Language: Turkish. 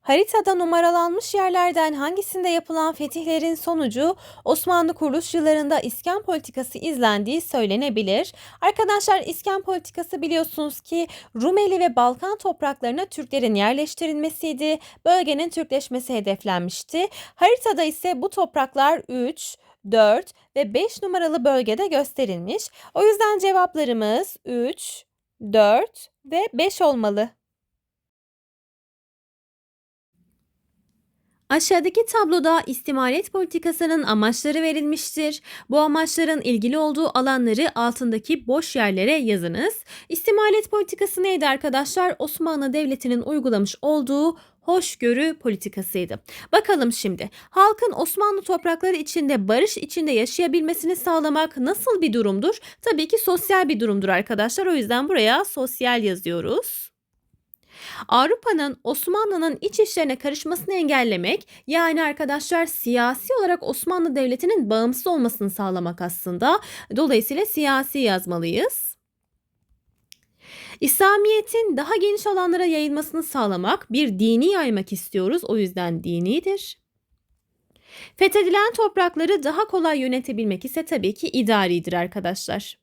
Haritada numaralanmış yerlerden hangisinde yapılan fetihlerin sonucu Osmanlı kuruluş yıllarında iskan politikası izlendiği söylenebilir. Arkadaşlar iskan politikası biliyorsunuz ki Rumeli ve Balkan topraklarına Türklerin yerleştirilmesiydi. Bölgenin Türkleşmesi hedeflenmişti. Haritada ise bu topraklar 3, 4 ve 5 numaralı bölgede gösterilmiş. O yüzden cevaplarımız 3, 4 ve 5 olmalı. Aşağıdaki tabloda istimalet politikasının amaçları verilmiştir. Bu amaçların ilgili olduğu alanları altındaki boş yerlere yazınız. İstimalet politikası neydi arkadaşlar? Osmanlı Devleti'nin uygulamış olduğu hoşgörü politikasıydı. Bakalım şimdi. Halkın Osmanlı toprakları içinde barış içinde yaşayabilmesini sağlamak nasıl bir durumdur? Tabii ki sosyal bir durumdur arkadaşlar. O yüzden buraya sosyal yazıyoruz. Avrupa'nın Osmanlı'nın iç işlerine karışmasını engellemek yani arkadaşlar siyasi olarak Osmanlı Devleti'nin bağımsız olmasını sağlamak aslında. Dolayısıyla siyasi yazmalıyız. İslamiyet'in daha geniş alanlara yayılmasını sağlamak, bir dini yaymak istiyoruz. O yüzden dinidir. Fethedilen toprakları daha kolay yönetebilmek ise tabii ki idaridir arkadaşlar.